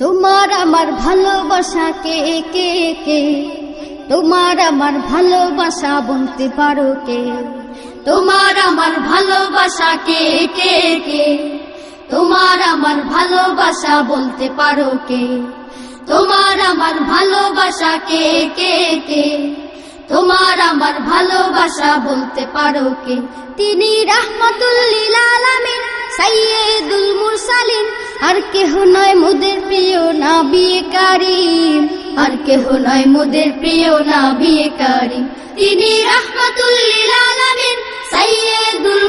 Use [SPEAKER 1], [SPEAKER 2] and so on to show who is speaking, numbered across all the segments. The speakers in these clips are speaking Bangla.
[SPEAKER 1] তোমার আমার ভালোবাসা কে কে কে? তোমার আমার ভালোবাসা বলতে পারো কে? তোমার আমার ভালোবাসা কে কে কে? তোমার আমার ভালোবাসা বলতে পারো কে? তোমার আমার ভালোবাসা কে কে কে? তোমার আমার ভালোবাসা বলতে পারো কে? তিনি রাহমাতুল্লিল আলামিন সাইয়েদুল মুরসালিন আর কেহ নয় মোদের প্রিয় নাবি কারিম আর কেহ নয় মোদের প্রিয় নাবি কারিম তিনি রাহমাতুল্লিল আলামিন, সাইয়েদুল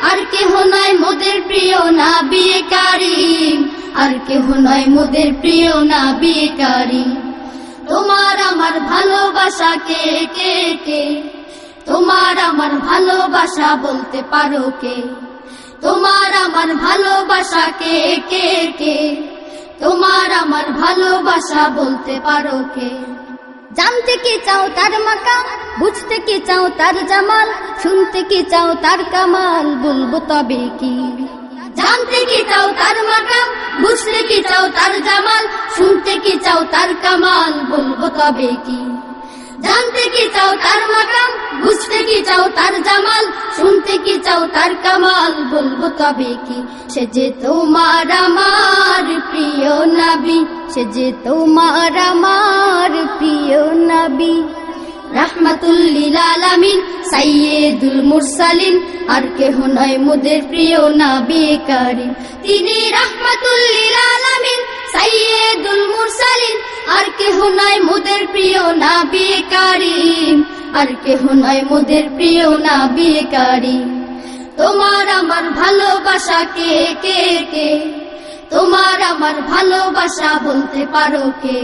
[SPEAKER 1] আর কেহ নয় মোদের প্রিয় নাবি কারিম আর কেহ নয় মোদের প্রিয় নাবি কারিম তোমার আমার ভালোবাসা কে কে কে? তোমার আমার ভালোবাসা বলতে পারো কে? তোমার আমার ভালোবাসা কে কে কে? তোমার আমার ভালোবাসা বলতে পারো কে? জানতে কি চাও তার মাকা বুঝতে কি চাও তার জামাল? শুনতে কি চাও তার কামাল? বলব তবে কি? জানতে কি চাও তার মাকাম? বুঝতে কি চাও তার জামাল? শুনতে কি চাও তার কামাল? বলব তবে কি? জানতে কি চাও তার মাকাম? বুঝতে কি চাও তার জামাল? শুনতে কি চাও তার কামাল, বলব তবে কি? সে যে তোমার আমার প্রিয় নবী, সে যে তোমার আমার প্রিয় নবী। আর কেহ নয় মোদের প্রিয় নবী কারীম। তিনি রাহমাতুল্লিল আলামিন আর কেহ মোদের প্রিয় আর কেহ নয় মোদের প্রিয় না কারীম তোমার আমার ভালোবাসা কে কে কে? তোমার আমার ভালোবাসা বলতে পারো কে?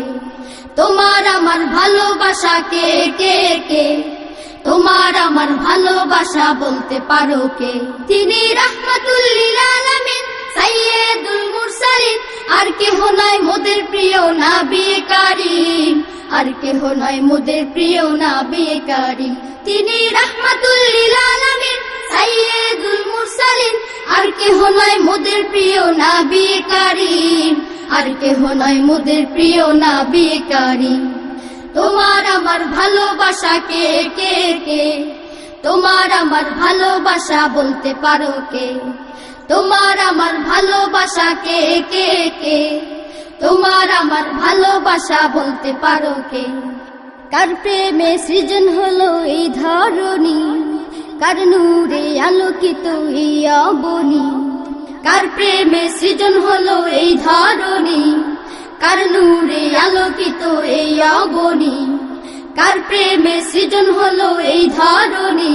[SPEAKER 1] তোমার আমার ভালোবাসা কে কে কে? তোমার আমার ভালোবাসা বলতে পারো কে? তিনি রাহমাতুল্লিল আর কেহ নয় মোদের প্রিয় নবী কারীম আর কেহ নয় মোদের প্রিয় না কারীম তিনি সাইয়েদুল আর কেহ নয় মোদের প্রিয় না কারীম আর কেহ নয় মোদের প্রিয় না কারীম তোমার আমার ভালোবাসা কে কে কে? তোমার আমার ভালোবাসা বলতে পারো কে? তোমার আমার ভালোবাসা কে কে কে? তোমার আমার ভালোবাসা বলতে পারো কে? কার প্রেমে সৃজন হলো এই ধরনী কার নূরে আলোকিত এই অবনী? কার প্রেমে সৃজন হলো এই ধরনী কার নূরে আলোকিত এই অবনী? কার প্রেমে সৃজন হলো এই ধরনী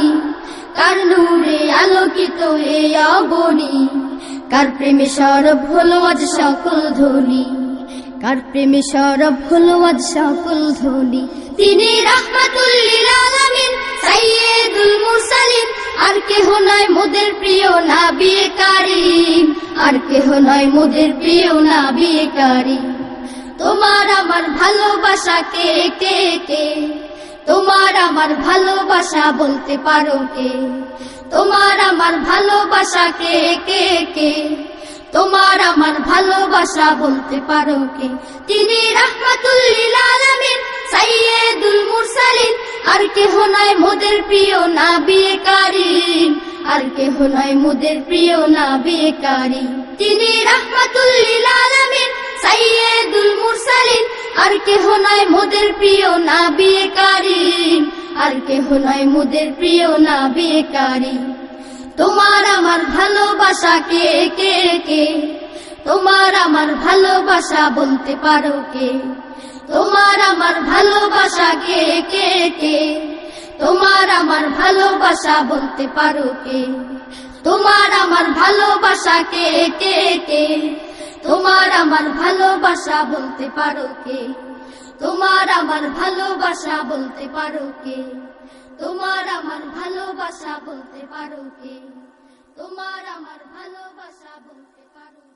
[SPEAKER 1] কার নূরে আলোকিত এই অবনী? কার প্রেমে সরব হলো আজ সকল ধ্বনি কার প্রেমে সরব হলো আজ সকল ধ্বনি। তিনি আর কেহ নয় মোদের প্রিয় নবী কারীম আর কেহ নয় মোদের প্রিয় নবী কারীম তোমার আমার ভালোবাসা কে কে কে? তোমার আমার ভালোবাসা বলতে পারো কে? তোমার আমার ভালোবাসা কে কে কে? তোমার আমার ভালোবাসা বলতে পারো কে? তিনি রাহমাতুল্লিল আলামিন, সাইয়েদুল মুরসালিন। আর কেহ নয় মোদের প্রিয় নবী কারীম আর কেহ নয় মোদের প্রিয় নবী কারীম তিনি রাহমাতুল্লিল আলামিন, সাইয়েদুল মুরসালিন। আর কেহ নয় মোদের প্রিয় নবী কারীম আর কেহ নয় মোদের প্রিয় নবী কারীম তোমার আমার ভালোবাসা কে কে কে? তোমার আমার ভালোবাসা বলতে পারো কে? তোমার আমার ভালোবাসা কে কে কে? তোমার আমার ভালোবাসা বলতে পারো কে? তোমার আমার ভালোবাসা কে কে কে? তোমার আমার ভালোবাসা বলতে পারো কে? তোমার আমার ভালোবাসা বলতে পারো কে? তোমার আমার ভালোবাসা বলতে পারো কে? তোমার আমার ভালোবাসা বলতে পারো।